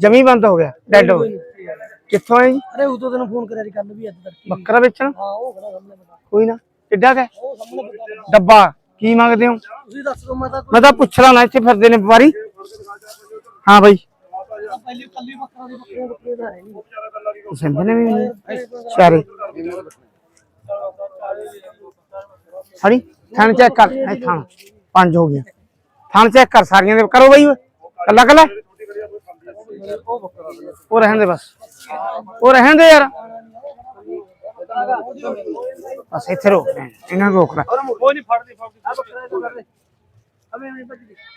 ਜਮੀ ਬੰਦ ਹੋ ਗਿਆ ਡੈਡ ਹੋ ਗਿਆ ਕਿੱਥੋਂ ਹੈ ਜੀ ਅਰੇ ਉਦੋਂ ਤੈਨੂੰ ਫੋਨ ਕਰਿਆ ਸੀ ਕੱਲ ਵੀ ਅੱਜ ਤੜਕੇ ਬੱਕਰਾ ਵੇਚਣ? ਹਾਂ ਉਹ ਖੜਾ ਸਾਹਮਣੇ ਬੰਦਾ ਕੋਈ ਨਾ ਕਿੱਡਾ ਕਾ ਉਹ ਸਾਹਮਣੇ ਬੰਦਾ ਡੱਬਾ ਕੀ ਮੰਗਦੇ ਹੋ? ਤੁਸੀਂ ਦੱਸ ਦਿਓ ਮੈਂ ਤਾਂ ਮੈਂ ਤਾਂ ਪੁੱਛ ਲਾਂ ਨਾ ਇੱਥੇ ਫਿਰਦੇ ਨੇ ਵਪਾਰੀ। ਹਾਂ ਬਾਈ। ਪਹਿਲੀ ਕੱਲੀ ਬੱਕਰਾ ਦੀ ਬੱਕਰੇ ਬੱਕਰੇ ਦਾ ਹੈ ਨਹੀਂ। ਪਸੰਦ ਨੇ ਵੀ ਚਾਰੇ ਹੜੀ ਥਣ ਚੈੱਕ ਕਰ। ਇਹ ਥਣ। ਪੰਜ ਹੋ ਗਿਆ ਥਣ ਚੈੱਕ ਕਰ ਸਾਰੀਆਂ ਦੇ ਕਰੋ ਬਾਈ। ਓਏ ਕੱਲਾ ਕੱਲਾ ਉਹ ਰਹਿਣ ਦੇ ਬਸ। ਉਹ ਰਹਿਣ ਦੇ ਯਾਰ। ਬਸ ਇੱਥੇ ਰੋਕ ਇਹਨਾਂ ਨੂੰ ਰੋਕ ਲੈ। ਉਹ ਨਹੀਂ ਫੜਦੀ ਫੜਦੀ।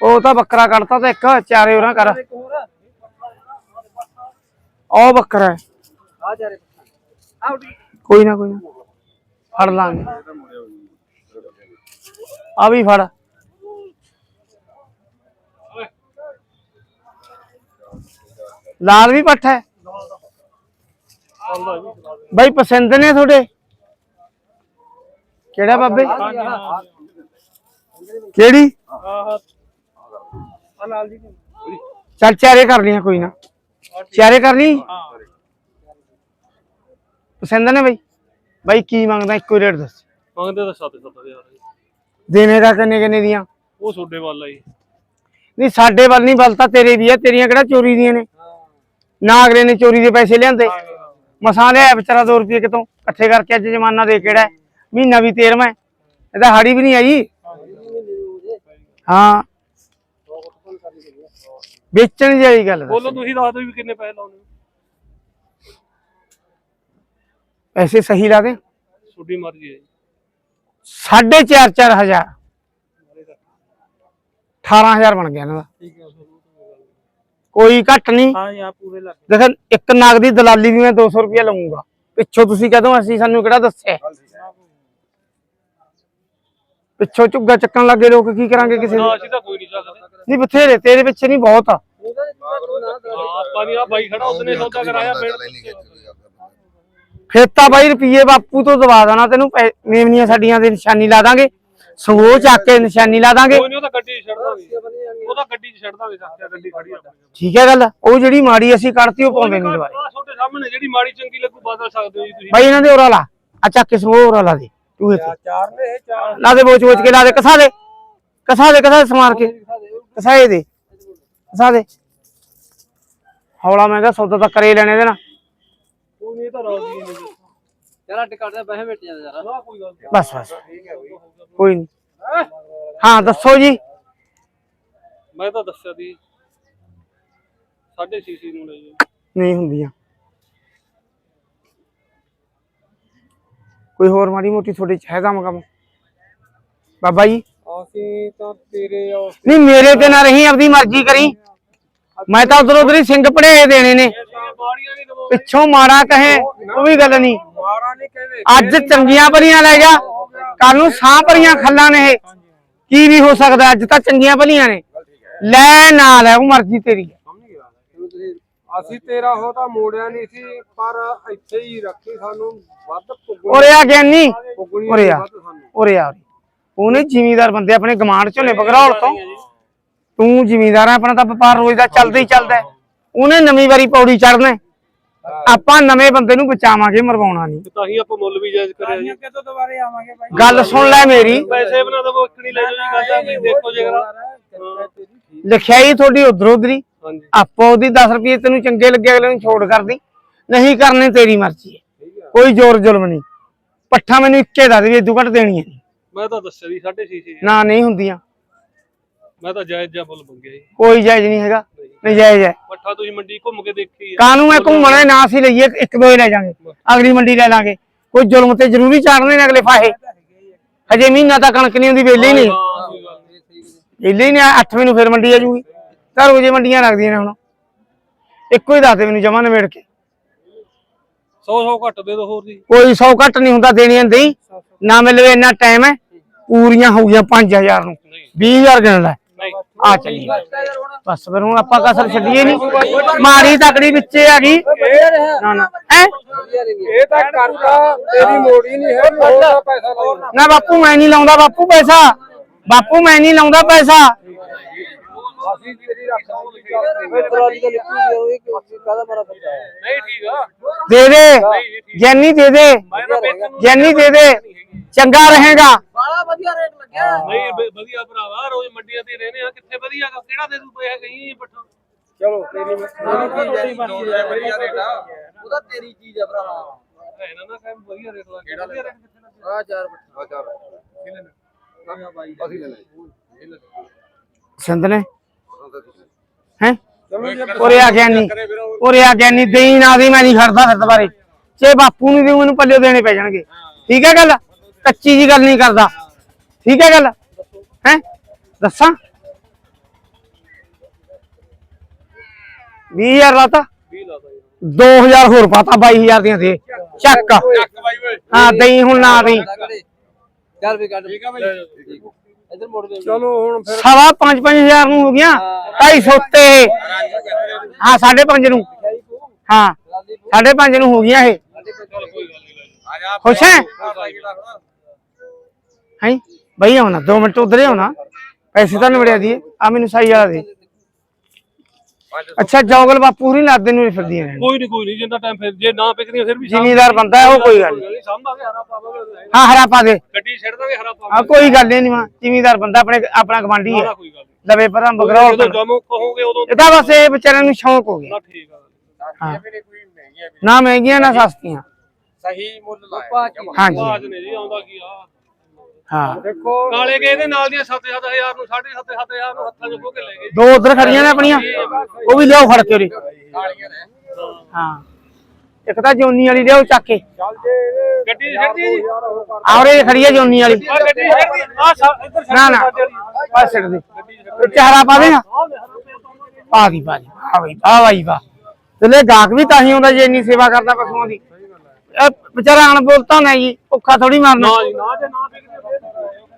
ਉਹ ਤਾਂ ਬੱਕਰਾ ਕੱਢਤਾ ਤੇ ਇੱਕ ਚਾਰੇ ਉਹਨਾਂ ਕਰ। ਉਹ ਬੱਕਰਾ ਹੈ। ਆ ਜਾ ਰੇ ਆਉਟ ਕੋਈ ਨਾ ਕੋਈ ਨਾ। ਫੜ ਲਾਂਗੇ। ਆ ਵੀ ਫੜ। ਲਾਲ ਵੀ ਪੱਠ ਹੈ। ਬਾਈ ਪਸੰਦ ਨੇ ਤੁਹਾਡੇ? ਕਿਹੜਾ ਬਾਬੇ? ਕਿਹੜੀ? ਆ ਚੱਲ ਚਾਰੇ ਕਰ ਲੀਆਂ ਕੋਈ ਨਾ। ਚਾਰੇ ਕਰ ਲਈ? ਪਸੰਦ ਨੇ ਬਾਈ? ਬਾਈ ਕੀ ਮੰਗਦਾ ਇੱਕੋ ਰੇਟ ਦੱਸ। ਮੰਗਦੇ ਤਾਂ 7-7000 ਦੇਣੇ ਦਾ ਕਿੰਨੇ ਕਿੰਨੇ ਦੀਆਂ? ਉਹ ਛੋਡੇ ਵਾਲਾ ਹੀ ਨਹੀਂ ਸਾਡੇ ਵੱਲ ਨਹੀਂ ਵੱਲ ਤਾਂ ਤੇਰੇ ਦੀ ਆ। ਤੇਰੀਆਂ ਕਿਹੜਾ ਚੋਰੀ ਦੀਆਂ ਨੇ? ਨਾ ਅਗਲੇ ਨੇ ਚੋਰੀ ਦੇ ਪੈਸੇ ਲਿਆਂਦੇ। ਮਸਾਂ ਲਿਆ ਵਿਚਾਰਾ 2 ਰੁਪਏ ਕਿਤੋਂ? ਇਕੱਠੇ ਕਰਕੇ ਅੱਜ ਜਮਾਨਾ ਦੇ ਕਿਹੜਾ? ਮਹੀਨਾ ਵੀ 13ਵਾਂ ਹੈ। ਇਹਦਾ ਹਾੜੀ ਵੀ ਨਹੀਂ ਆਈ। ਹਾਂ। ਵੇਚਣ ਦੀ ਗੱਲ। ਬੋਲੋ ਤੁਸੀਂ ਦੱਸ ਦਿਓ ਵੀ ਕਿੰਨੇ ਪੈਸੇ ਲਾਉਣੇ ਪੈਸੇ ਸਹੀ ਲਾ ਦੇ। ਛੋਡੀ ਮਰਜ਼ੀ ਹੈ ਜੀ। ਸਾਢੇ ਚਾਰ ਚਾਰ ਹਜ਼ਾਰ। 18000 ਬਣ ਗਿਆ ਇਹਨਾਂ ਦਾ। ਠੀਕ ਹੈ ਕੋਈ ਘੱਟ ਨਹੀਂ। ਹਾਂ ਯਾ ਪੂਰੇ ਲੱਗ ਦੇਖ ਇੱਕ ਨਾਗ ਦੀ ਦਲਾਲੀ ਵੀ ਮੈਂ 200 ਰੁਪਏ ਲਵਾਂਗਾ ਪਿੱਛੋਂ ਤੁਸੀਂ ਕਹਦੋ ਅਸੀਂ ਸਾਨੂੰ ਕਿਹੜਾ ਦੱਸਿਆ? ਪਿੱਛੋਂ ਝੁੱਗਾ ਚੱਕਣ ਲੱਗੇ ਲੋਕ ਕੀ ਕਰਾਂਗੇ ਕਿਸੇ ਨਾ? ਅਸੀਂ ਤਾਂ ਕੋਈ ਨਹੀਂ ਸਕਦੇ ਨਹੀਂ ਬਥੇਰੇ ਤੇਰੇ ਪਿੱਛੇ ਨਹੀਂ ਬਹੁਤ ਆ। ਆਪਾਂ ਨਹੀਂ ਆ ਬਾਈ ਖੜਾ ਉਸਨੇ ਸੌਦਾ ਕਰਾਇਆ ਪਿੰਡ ਫਿਰ ਤਾਂ ਬਾਈ ਰੁਪਈਏ ਬਾਪੂ ਤੋਂ ਦਵਾ ਦੇਣਾ ਤੈਨੂੰ ਮੇਵਨੀਆਂ ਸਾਡੀਆਂ ਦੇ ਨਿਸ਼ਾਨੀ ਲਾ ਦਾਂਗੇ। ਸੰਗੋ ਚੱਕ ਕੇ ਨਿਸ਼ਾਨੀ ਲਾ ਦਾਂਗੇ। ਕੋਈ ਨਹੀਂ ਉਹ ਤਾਂ ਗੱਡੀ 'ਚ ਛੱਡ ਦਾਂਗੇ ਉਹ ਤਾਂ ਗੱਡੀ 'ਚ ਛੱਡ ਦਾਂਗੇ ਸਾਥੀਆ ਗੱਡੀ ਖੜੀ ਆ ਠੀਕ ਹੈ ਗੱਲ ਉਹ ਜਿਹੜੀ ਮਾੜੀ ਅਸੀਂ ਕੱਢਤੀ ਉਹ ਪਾਉਂਦੇ ਨਹੀਂ ਦਵਾਈ ਆਹ ਤੁਹਾਡੇ ਸਾਹਮਣੇ ਜਿਹੜੀ ਮਾੜੀ ਚੰਗੀ ਲੱਗੂ ਬਦਲ ਸਕਦੇ ਹੋ ਜੀ ਤੁਸੀਂ। ਬਾਈ ਇਹਨਾਂ ਦੇ ਉਰਾ ਲਾ। ਆ ਚੱਕ ਕੇ ਸੰਗੋ ਉਰਾ ਲਾ ਦੇ ਤੂੰ ਇੱਥੇ। ਚਾਰ ਨੇ ਇਹ ਚਾਰ। ਲਾ ਦੇ ਬੋਚ ਬੋਚ ਕੇ ਲਾ ਦੇ ਕਸਾ ਦੇ। ਕਸਾ ਦੇ ਕਸਾ ਦੇ ਸਮਾਰ ਕੇ। ਕਸਾਏ ਦੇ ਕਸਾ ਦੇ। ਹੌਲਾ ਮਹਿੰਗਾ ਸੌਦਾ ਤਾਂ ਕਰੇ ਲੈਣੇ ਦੇ ਨਾ ਕੋਈ ਨਹੀਂ ਇਹ ਤਾਂ ਰਾਜੀ ਨੇ ਯਾਰ ਅੱਡ ਕੱਢਦੇ ਪੈਸੇ ਮਿਟ ਜਾਂਦੇ ਨਹੀਂ ਬਸ ਬਸ। ਕੋਈ ਨਹੀਂ ਹਾਂ ਦੱਸੋ ਜੀ। ਮੈਂ ਤਾਂ ਦੱਸਿਆ ਦੀ ਸਾਢੇ ਛੇ ਨੂੰ ਲੈ ਜੀ ਨਹੀਂ ਹੁੰਦੀਆਂ। ਕੋਈ ਹੋਰ ਮਾੜੀ ਮੋਟੀ ਤੁਹਾਡੀ ਚਾਹੀਦਾ ਮਗਮ ਬਾਬਾ ਜੀ। ਅਸੀਂ ਤਾਂ ਤੇਰੇ ਨਹੀਂ ਮੇਰੇ ਤੇ ਨਾ ਰਹੀ ਆਪਦੀ ਮਰਜ਼ੀ ਕਰੀ। ਮੈਂ ਤਾਂ ਉਧਰ ਉਧਰ ਹੀ ਸਿੰਘ ਪੜ੍ਹਾਏ ਦੇਣੇ ਨੇ। ਬਾੜੀਆਂ ਨਹੀਂ ਦਵੋ ਪਿੱਛੋਂ ਮਾੜਾ ਕਹੇ ਉਹ ਵੀ ਗੱਲ ਨਹੀਂ। ਮਾਰਾ ਨਹੀਂ ਕਹਿੰਦੇ ਅੱਜ ਚੰਗੀਆਂ ਭਲੀਆਂ ਲੈ ਜਾ। ਕੱਲ ਨੂੰ ਸਾਹ ਭਲੀਆਂ ਖੱਲਾਂ ਨੇ ਇਹ। ਕੀ ਵੀ ਹੋ ਸਕਦਾ ਅੱਜ ਤਾਂ ਚੰਗੀਆਂ ਭਲੀਆਂ ਨੇ। ਲੈ ਨਾ ਲੈ ਉਹ ਮਰਜ਼ੀ ਤੇਰੀ ਹੈ। ਅਸੀਂ ਤੇਰਾ ਹੋ ਤਾਂ ਮੋੜਿਆ ਨਹੀਂ ਸੀ ਪਰ ਇੱਥੇ ਹੀ ਰੱਖੀ ਸਾਨੂੰ ਵੱਧ ਉਰੇ ਆ ਗਿਆਨੀ ਪੁੱਗਣੀ ਉਰੇ ਆ। ਉਰੇ ਆ। ਉਹਨੇ ਜ਼ਿਮੀਦਾਰ ਬੰਦੇ ਆਪਣੇ ਗਮਾਂਡ ਝੋਨੇ ਬਗਰੌਲ ਤੋਂ। ਤੂੰ ਜ਼ਿਮੀਦਾਰ ਆ ਆਪਣਾ ਤਾਂ ਵਪਾਰ ਰੋਜ਼ ਦਾ ਚੱਲਦਾ ਹੀ ਚੱਲਦਾ। ਉਹਨੇ ਨਵੀਂ ਵਾਰੀ ਪੌੜੀ ਚੜਨਾ। ਆਪਾਂ ਨਵੇਂ ਬੰਦੇ ਨੂੰ ਬਚਾਵਾਂਗੇ ਮਰਵਾਉਣਾ ਨਹੀਂ। ਤਾਂ ਹੀ ਆਪਾਂ ਮੁੱਲ ਵੀ ਜਾਇਜ਼ ਕਰਿਆ ਜੀ। ਕਿਦੋਂ ਦੁਬਾਰੇ ਆਵਾਂਗੇ ਬਾਈ? ਗੱਲ ਸੁਣ ਲੈ ਮੇਰੀ। ਪੈਸੇ ਬਣਾ ਦਵੋ ਇਕਣੀ ਲੈ ਜਾਓ ਜੀ ਗੱਲ ਆ ਦੇਖੋ ਜੇਕਰ ਲਿਖਿਆਈ ਤੁਹਾਡੀ ਉਧਰ ਉਧਰੀ। ਆਪੋ ਉਹਦੀ 10 ਰੁਪਏ ਤੈਨੂੰ ਚੰਗੇ ਲੱਗੇ ਅਗਲੇ ਨੂੰ ਛੋੜ ਕਰਦੀ। ਨਹੀਂ ਕਰਨੀ ਤੇਰੀ ਮਰਜ਼ੀ ਹੈ। ਕੋਈ ਜ਼ੋਰ ਜ਼ੁਲਮ ਨਹੀਂ। ਪੱਠਾ ਮੈਨੂੰ ਇੱਕੇ ਦੱਸ ਦੇ ਇਦੋਂ ਘੱਟ ਦੇਣੀਆਂ ਨਹੀਂ। ਮੈਂ ਤਾਂ ਦੱਸਿਆ ਜੀ 6.5 ਨਾ ਨਹੀਂ ਹੁੰਦੀਆਂ। ਮੈਂ ਤਾਂ ਜਾਇਜ਼ ਜਿਹਾ ਮੁੱਲ ਮੰਗਿਆ ਜੀ। ਕੋਈ ਜਾਇਜ਼ ਨਹੀਂ ਹੈਗਾ। ਨਜਾਇਜ਼ ਹੈ ਪੱਠਾ ਤੁਸੀਂ ਮੰਡੀ ਘੁੰਮ ਕੇ ਦੇਖੀ ਆ। ਕਾਨੂੰ ਮੈਂ ਘੁੰਮਣਾ? ਨਾ ਸੀ ਲਈਏ ਇੱਕ ਦੋ ਹੀ ਲੈ ਜਾਾਂਗੇ। ਅਗਲੀ ਮੰਡੀ ਲੈ ਲਾਂਗੇ। ਕੋਈ ਜ਼ੁਲਮ ਤੇ ਜ਼ਰੂਰੀ ਚਾੜਨੇ ਨੇ ਅਗਲੇ ਫਾਹੇ? ਹਜੇ ਮਹੀਨਾ ਤਾਂ ਕਣਕ ਨਹੀਂ ਹੁੰਦੀ ਵੇਲੇ ਹੀ ਨਹੀਂ ਹਾਂ ਵੇਲੇ ਹੀ ਨਹੀਂ 8ਵੇਂ ਨੂੰ ਫਿਰ ਮੰਡੀ ਆ ਜੂਗੀ। ਤਾਂ ਰੋਜ਼ੇ ਮੰਡੀਆਂ ਲੱਗਦੀਆਂ ਨੇ ਹੁਣ। ਇੱਕੋ ਹੀ ਦੱਸ ਦੇ ਮੈਨੂੰ ਜਮਾ ਨਿਬੇੜ ਕੇ। 100 100 ਘੱਟ ਦੇ ਦੋ ਹੋਰ ਜੀ। ਕੋਈ 100 ਘੱਟ ਨਹੀਂ ਹੁੰਦਾ ਦੇਣੀਆਂ ਦੇਈ ਨਾ ਮਿਲਵੇ ਇੰਨਾ ਟਾਈਮ ਹੈ। ਪੂਰੀਆਂ ਹੋ ਗਈਆਂ 5000 ਨੂੰ। 20000 ਗਿਣ ਲੈ ਆ ਚੱਲੀ ਬਸ ਫਿਰ ਹੁਣ ਆਪਾਂ ਕਸਰ ਛੱਡੀਏ ਨਹੀਂ ਮਾੜੀ ਤਕੜੀ ਵਿੱਚੇ ਆ ਗਈ। ਨਾ ਨਾ। ਹੈ? ਇਹ ਤਾਂ ਕਰਦਾ ਤੇਰੀ ਮੋੜੀ ਨਹੀਂ ਹੈ ਮੋੜਾ ਪੈਸਾ ਲਾਉਣਾ ਨਾ ਬਾਪੂ ਮੈਂ ਨਹੀਂ ਲਾਉਂਦਾ ਬਾਪੂ ਪੈਸਾ। ਬਾਪੂ ਮੈਂ ਨਹੀਂ ਲਾਉਂਦਾ ਪੈਸਾ। ਅਸੀਂ ਤੇਰੀ ਰੱਖਾਂਗੇ ਚੱਲ। ਫਿਰ ਟਰਾਲੀ ਤਾਂ ਨਿਕਲੂਗੀ ਉਹ ਇਹ ਕਾਹਦਾ ਮਾਰਾ ਫਿਰਦਾ ਹੈ ਨਹੀਂ ਠੀਕ ਆ। ਦੇ ਦੇ। ਜੈਨੀ ਦੇ ਦੇ। ਜੈਨੀ ਦੇ ਦੇ। ਚੰਗਾ ਰਹੇਗਾ। ਬਾਲਾ ਵਧੀਆ ਰੇਟ ਨਹੀਂ ਵਧੀਆ ਭਰਾਵਾ ਰੋਜ਼ ਮੰਡੀਆਂ ਤੇ ਰਹਿੰਦੇ ਆ ਕਿੱਥੇ ਵਧੀਆ ਗਾ? ਕਿਹੜਾ ਦੇ ਦੂ ਪਿਆ ਕਹੀਂ ਪੱਠਾ? ਚਲੋ ਤੇਰੀ ਵਧੀਆ ਰੇਟ ਆ। ਉਹਦਾ ਤੇਰੀ ਚੀਜ਼ ਆ ਭਰਾ ਇਹਨਾਂ ਦਾ ਕੰਮ ਵਧੀਆ ਰੇਟ ਲੱਗ ਗਿਆ। ਵਧੀਆ ਰੇਟ ਕਿੱਥੇ ਲੱਗਾ ਆ ਚਾਰ ਆ ਚਾਰ ਕਿੰਨੇ ਨੇ ਬਾਈ। ਅਸੀਂ ਲੈ ਲੈ ਸੰਦ ਨੇ? ਹੈ? ਚਲੋ ਜੇ ਉਰੇ ਆ ਗਿਆਨੀ ਉਰੇ ਆ ਗਿਆਨੀ ਦੇਈ ਨਾ ਦੀ ਮੈਂ ਨਹੀਂ ਖੜਦਾ ਫਿਰ ਦੁਬਾਰੇ। ਜੇ ਬਾਪੂ ਨੂੰ ਦੇਉ ਮੈਨੂੰ ਪੱਲੇ ਦੇਣੇ ਪੈ ਜਾਣਗੇ। ਠੀਕ ਹੈ ਗੱਲ? ਕੱਚੀ ਜੀ ਗੱਲ ਨਹੀਂ ਕਰਦਾ। ਠੀਕ ਹੈ ਗੱਲ? ਹੈ? ਦੱਸਾਂ? 20000 ਲਾਤਾ? 20 ਲਾ ਦੋ 2000 ਹੋਰ ਪਾਤਾ 22000 ਦੀਆਂ ਦੇ। ਚੱਕ। ਚੱਕ ਬਾਈ ਓਏ ਹਾਂ ਦੇਈ ਹੁਣ ਨਾ ਦੇਈ। ਚੱਲ ਵੀ ਕੱਢ। ਠੀਕ ਆ ਬਾਈ। ਇਧਰ ਮੋੜ ਦੇ ਚਲੋ ਹੁਣ ਫਿਰ ਸਵਾ 5-5000 ਨੂੰ ਹੋ ਗਿਆ। 250 ਤੇ। ਹਾਂ 5.5 ਨੂੰ। ਹਾਂ 5.5 ਨੂੰ ਹੋ ਗਿਆ ਇਹ। ਚਲ ਕੋਈ ਗੱਲ ਨਹੀਂ ਆ ਜਾ ਖੁਸ਼ ਹੈ? ਹੈ? ਬਈ ਆਉਣਾ 2 ਮਿੰਟ ਉਧਰੇ ਆਉਣਾ। ਪੈਸੇ ਤਾਂ ਨਿਬੜਿਆ ਦੀਏ ਆ ਮੈਨੂੰ ਸਾਈ ਵਾਲਾ ਦੇ। ਅੱਛਾ ਜੋਗਲ ਬਾਪੂ ਨਹੀਂ ਲਾਦੇ ਨੂੰ ਫਿਰਦੀਆਂ ਰਹਿਣ ਕੋਈ ਨਹੀਂ ਕੋਈ ਨਹੀਂ ਜਿੰਨਾ ਟਾਈਮ ਫਿਰ ਜੇ ਨਾ ਪਿਕਦੀਆਂ ਫਿਰ ਵੀ ਜ਼ਿਮੀਦਾਰ ਬੰਦਾ ਹੈ ਉਹ ਕੋਈ ਗੱਲ ਨਹੀਂ ਸਾਂਭਾਂਗੇ ਹਰਾ ਪਾਵਾਂਗੇ ਹਾਂ ਹਰਾ ਪਾ ਦੇ। ਗੱਡੀ ਛੱਡ ਦਾਂਗੇ ਹਰਾ ਆ ਪਾਵਾਂਗੇ ਕੋਈ ਗੱਲ ਨਹੀਂ ਮਾਂ ਜ਼ਿਮੀਦਾਰ ਬੰਦਾ ਆਪਣੇ ਆਪਣਾ ਗਵਾਂਢੀ ਹੈ। ਨਾ ਕੋਈ ਗੱਲ ਨਹੀਂ ਲਵੇ ਪਰ ਜਮੋ ਕਹੋਗੇ ਉਦੋਂ ਇਹ ਤਾਂ ਬਸ ਇਹ ਵਿਚਾਰਿਆਂ ਨੂੰ ਸ਼ੌਂਕ ਹੋ ਗਿਆ। ਨਾ ਠੀਕ ਆ। ਹਾਂ। ਨਾ ਮਹਿੰਗੀਆਂ ਨਾ ਸਸਤੀਆਂ। ਸਹੀ ਮੁੱਲ ਲਾਇਆ। ਹਾਂਜੀ। ਆਜ ਨੇ ਜੀ ਆਉਂਦਾ ਕੀ ਆ। ਹਾਂ। ਦੇਖੋ ਕਾਲੇ ਕੇ ਇਹਦੇ ਨਾਲ ਦੀਆਂ 7-7000 ਨੂੰ 7.5-7000 ਨੂੰ ਹੱਥਾਂ 'ਚ ਖੋ ਕੇ ਲੈ ਗਏ। ਦੋ ਉਧਰ ਖੜੀਆਂ ਨੇ ਆਪਣੀਆਂ। ਉਹ ਵੀ ਲਿਆਓ ਫੜ ਕੇ ਉਰੇ। ਹਾਂ। ਇੱਕ ਤਾਂ ਜੋਨੀ ਵਾਲੀ ਲਿਆਓ ਚੱਕ ਕੇ। ਚੱਲ ਜੇ ਗੱਡੀ ਛੱਡਦੀ ਜੀ। ਆ ਉਰੇ ਖੜੀ ਹੈ ਜੋਨੀ ਵਾਲੀ। ਆ ਗੱਡੀ ਛੱਡਦੀ ਆ ਸਾ- ਇੱਧਰ ਛੱਡ ਨਾ ਨਾ। ਬਸ ਛੱਡ ਦੇ। ਚਾਰਾ ਪਾ ਦੇਗਾ ਪਾ ਦੀ ਪਾ ਦੀ ਆ ਬਈ ਆ ਬਾਈ ਵਾਹ ਤੇ ਗਾਹਕ ਵੀ ਤਾਂ ਹੀ ਆਉਂਦਾ ਜੇ ਇੰਨੀ ਸੇਵਾ ਕਰਦਾ ਪਸ਼ੂਆਂ ਦੀ। ਇਹ ਵਿਚਾਰਾ ਅਣਬੋਲ ਤਾਂ ਨਾ ਜੀ ਭੁੱਖਾ ਥੋੜੀ ਮਾਰਨਾ। ਨਾ ਜੀ ਨਾ ਜੇ ਨਾ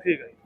ਠੀਕ ਹੈ ਜੀ।